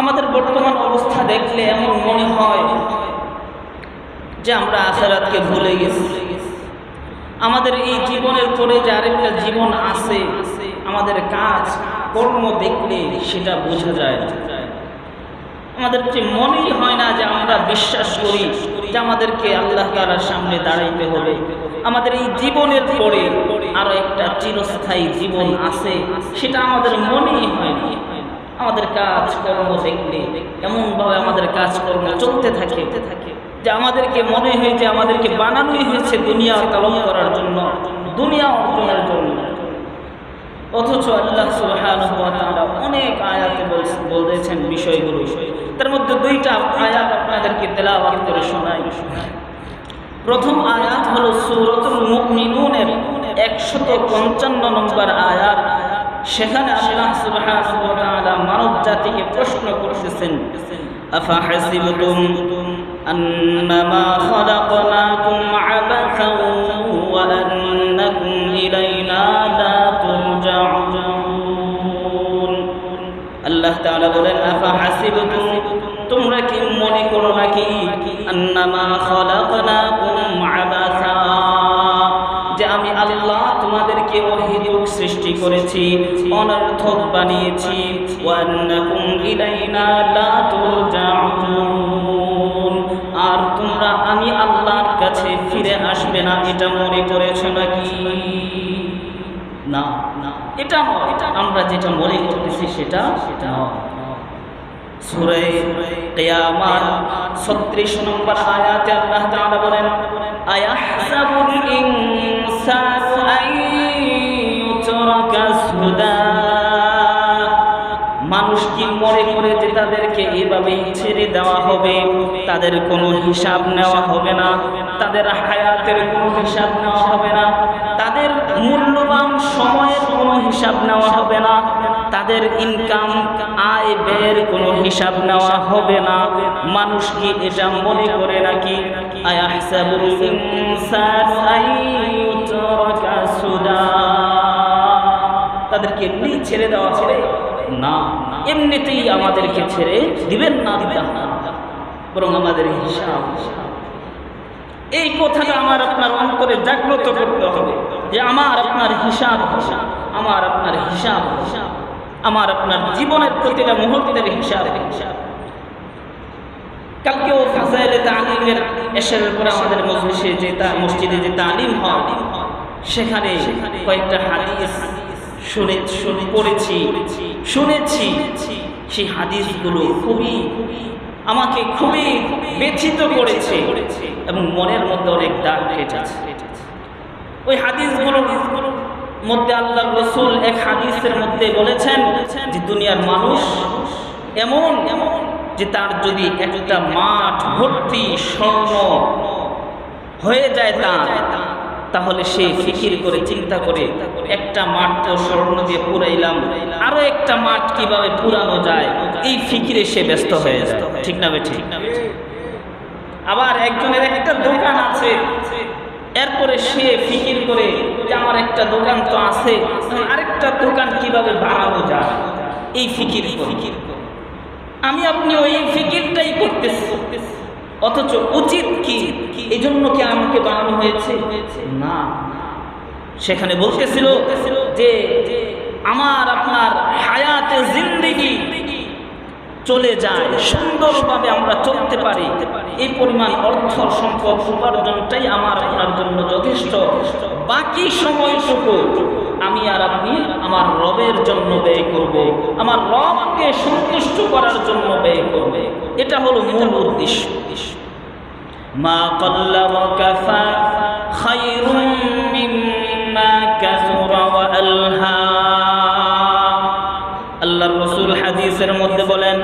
আমাদের বর্তমান অবস্থা দেখলে এমন মনে হয় যে আমরা আখেরাতকে ভুলে গেছি। আমাদের এই জীবনের পরে যে আরেকটা জীবন আছে, আমাদের কাজ, কর্ম দেখলে সেটা বোঝা যায়। আমাদের যে মনেই হয় না যে আমরা বিশ্বাস করি যে আমাদেরকে আল্লাহ তালার সামনে দাঁড়াইতে হবে। আমাদের এই জীবনের পরে আরও একটা চিরস্থায়ী জীবন আছে, সেটা আমাদের মনেই হয় না। আমাদের কাজ কর্ম দেখলে, এমনভাবে আমাদের কাজকর্ম চলতে থাকে। যে আমাদেরকে মনে হয় যে আমাদেরকে বানানোই হয়েছে দুনিয়া কলম করার জন্য, দুনিয়া অর্জনের জন্য। অথচ আল্লাহ অনেক আয়াতে বলছেন বিষয়গুলো। তার মধ্যে দুইটা আয়াত আপনাদেরকে তেলাওয়াত করে শোনাই। প্রথম আয়াত হলো সূরাতুল মুমিনুনের 155 নম্বর আয়াত। সেখানে আল্লাহ সুবহানাহু ওয়া তাআলা মানব জাতিকে প্রশ্ন করতেছেন, আফাহাসিবতুম আন্নামা খালাকনাকুম আবাসান ওয়া আন্নাকুম ইলাইনা লা তুরজাউন? আল্লাহ তাআলা বলেন, আফাহাসিবতুম, তোমরা কি মনে করো নাকি, আন্নামা খালাকনাকুম সৃষ্টি করেছি, অনর্থক বানিয়েছি, ওয়ান্নাকুম ইলাইনা লা তুরজাউন। আর তোমরা আমি আল্লাহর কাছে ফিরে আসবে না, এটা মনে করেছ নাকি? না না, এটা এটা আমরা যেটা মনে করতেছি সেটা সেটা 36 নম্বর আয়াতে আল্লাহ বলেন, আয়াহসাবুল ইনসানু এভাবেই ছেড়ে দেওয়া হবে, তাদের কোনো হিসাব নেওয়া হবে না, তাদের হায়াতের কোনো হিসাব নেওয়া হবে না, তাদের মূল্যবান সময়ের কোনো হিসাব নেওয়া হবে না, তাদের ইনকাম আয় ব্যয়ের কোনো হিসাব নেওয়া হবে না। মানুষ কি এটা মনে করে নাকি? তাদেরকে এমনি ছেড়ে দেওয়া ছেড়ে না এমনিতেই আমাদেরকে ছেড়ে দিবেন না দিবেন না। বরং আমাদের হিসাব। এই কথাটা আমার আপনার অন্তরে জাগ্রত করতে হবে যে আমার আপনার হিসাব হিসাব আমার আপনার হিসাব হিসাব আমার আপনার জীবনের প্রতিটা মুহূর্তের হিসাব। হিসাব কালকেও ফাজাইলে তালিমের এসের পরে আমাদের মজলিসে যে মসজিদে যে তালিম হয়, সেখানে কয়েকটা হাদিস শুনে পড়েছি। শুনেছি সেই হাদিসগুলো খুবই আমাকে খুবই ব্যথিত করেছে এবং মনের মধ্যে অনেক দাগ কেটেছে ওই হাদিসগুলোর মধ্যে আল্লাহ রসুল এক হাদিসের মধ্যে বলেছেন যে দুনিয়ার মানুষ এমন এমন, যে তার যদি একটা মাঠ, ভর্তি, স্বর্ণ হয়ে যায় তার। তাহলে সে ফিকির করে, চিন্তা করে, একটা মাঠ তো স্বর্ণ দিয়ে পুরাইলাম, আরও একটা মাঠ কীভাবে পুরানো যায়, এই ফিকিরে সে ব্যস্ত হয়ে যায়। ঠিক না ঠিক? আবার একজনের একটা দোকান আছে, এরপরে সে ফিকির করে যে আমার একটা দোকান তো আছে, আরেকটা দোকান কীভাবে বাড়ানো যায়, এই ফিকির ফিকির আমি আপনি ওই ফিকিরটাই করতেছি। অথচ উচিত কি? এই জন্য কি আমাকে বানানো হয়েছে? না। সেখানে বলতেছিল যে আমার আপনার হায়াতে জিন্দিগি চলে যায় সুন্দরভাবে আমরা চলতে পারি। এই পরিমাণ অর্থ সম্পদ উপার্জনটাই আমার আপনার জন্য যথেষ্ট। বাকি সময়টুকু আমি আর আপনি আমার রবের জন্য ব্যয় করব। আমার রবকে সন্তুষ্ট করার জন্য ব্যয় করবে। এটা হলো মূল উদ্দেশ্য। আল্লাহর রসুল হাদিসের মধ্যে বলেন,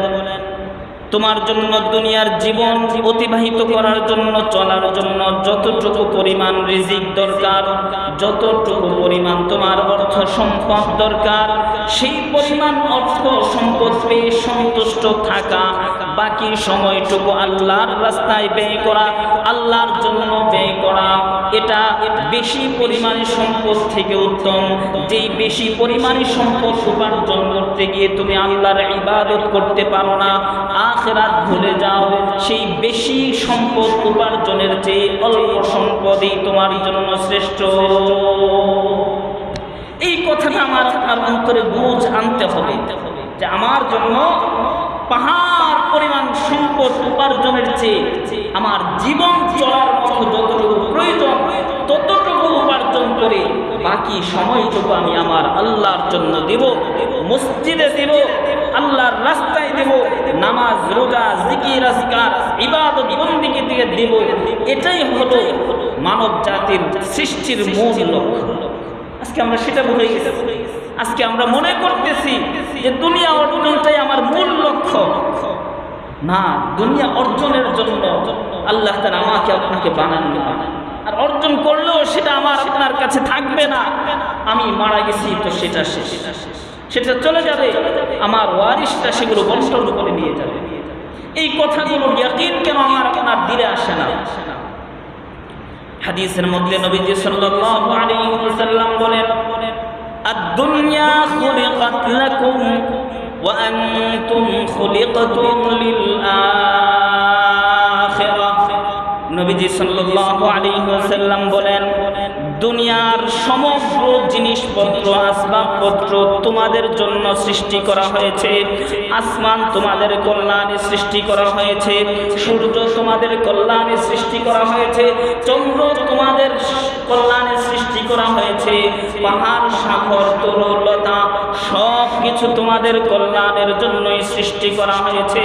তোমার জন্য দুনিয়ার জীবন অতিবাহিত করার জন্য, চলার জন্য যতটুকু পরিমাণ রিজিক দরকার, যতটুকু পরিমাণ তোমার অর্থ সম্পদ দরকার, সেই পরিমাণ অর্থ সম্পদ পেয়ে সন্তুষ্ট থাকা বাকি সময়টুকু আল্লাহর রাস্তায় ব্যয় করা, আল্লাহর জন্য ব্যয় করা, এটা বেশি পরিমাণে সম্পদ থেকে উত্তম। যেই বেশি পরিমাণে সম্পদ উপার্জন করতে গিয়ে তুমি আল্লাহর ইবাদত করতে পারো না, আখেরাত ভুলে যাও। সেই বেশি সম্পদ উপার্জনের চেয়ে অল্প সম্পদই তোমার জন্য শ্রেষ্ঠ। এই কথাটা আমার আপনার অন্তরে বুঝ আনতে হবে যে আমার জন্য পাহাড় সম্পদ উপার্জনের চেয়ে আমার জীবন চলার মতো যতটুকু প্রয়োজন, ততটুকু উপার্জন করে বাকি সময়টুকু আমি আমার আল্লাহর জন্য দেব, মসজিদে দেব, আল্লাহর রাস্তায় দেব, নামাজ, রোজা, জিকির আসকার ইবাদত বন্দিকে দিকে দেব। এটাই হলো মানব জাতির সৃষ্টির মূল লক্ষ্য। আজকে আমরা সেটা ভুলে গেছি। আজকে আমরা মনে করতেছি যে দুনিয়া অর্জনটাই আমার মূল লক্ষ্য। না, দুনিয়া অর্জনের জন্য আল্লাহ তার আমাকে আপনাকে বানাননি আর অর্জন করলেও সেটা আমার আপনার কাছে থাকবে না। আমি মারা গেছি, তো সেটা শেষ। সেটা চলে যাবে, আমার ওয়ারিসটা সেগুলো বন্টন করে নিয়ে যাবে। এই কথাগুলো ইয়াকিন কেন আমার আপনার দিলে আসে না? হাদিসের মধ্যে নবীজি সাল্লাল্লাহু আলাইহি ওয়াসাল্লাম বলেন, আদ-দুনিয়া খুলিকাত লাকুম وأنتم خلقتم للآخرة নবীজি সাল্লাল্লাহু আলাইহি ওয়াসাল্লাম বলেন দুনিয়ার সমগ্র জিনিসপত্র আসবাবপত্র তোমাদের জন্য সৃষ্টি করা হয়েছে আসমান তোমাদের কল্যাণে সৃষ্টি করা হয়েছে সূর্য তোমাদের কল্যাণে সৃষ্টি করা হয়েছে চন্দ্র তোমাদের কল্যাণে সৃষ্টি করা হয়েছে পাহাড় সাগর তরুলতা সব কিছু তোমাদের কল্যাণের জন্যই সৃষ্টি করা হয়েছে।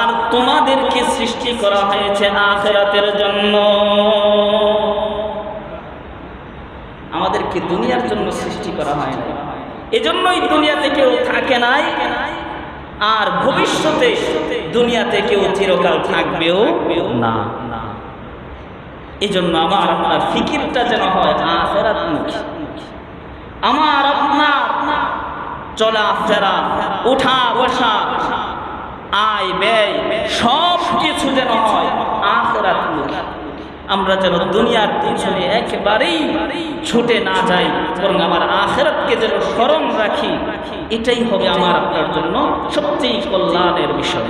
আর তোমাদেরকে সৃষ্টি করা হয়েছে আখেরাতের জন্য। আমাদেরকে দুনিয়ার জন্য সৃষ্টি করা হয় না এজন্যই দুনিয়াতে কেউ থাকে নাই। আর ভবিষ্যতে দুনিয়াতে কেউ চিরকাল থাকবেও না। না জন্য আমার আপনার ফিকিরটা যেন হয় আখেরাতমুখী। আমার আপনার চলা ফেরা ওঠা বসা, আয় ব্যয় সব কিছু যেন হয় আখরাত আমরা যেন দুনিয়ার পিছনে একেবারেই ছুটে না যাই, বরং আমার আখেরাতকে যেন স্মরণ রাখি, এটাই হবে আমার আপনার জন্য সবচেয়ে কল্যাণের বিষয়।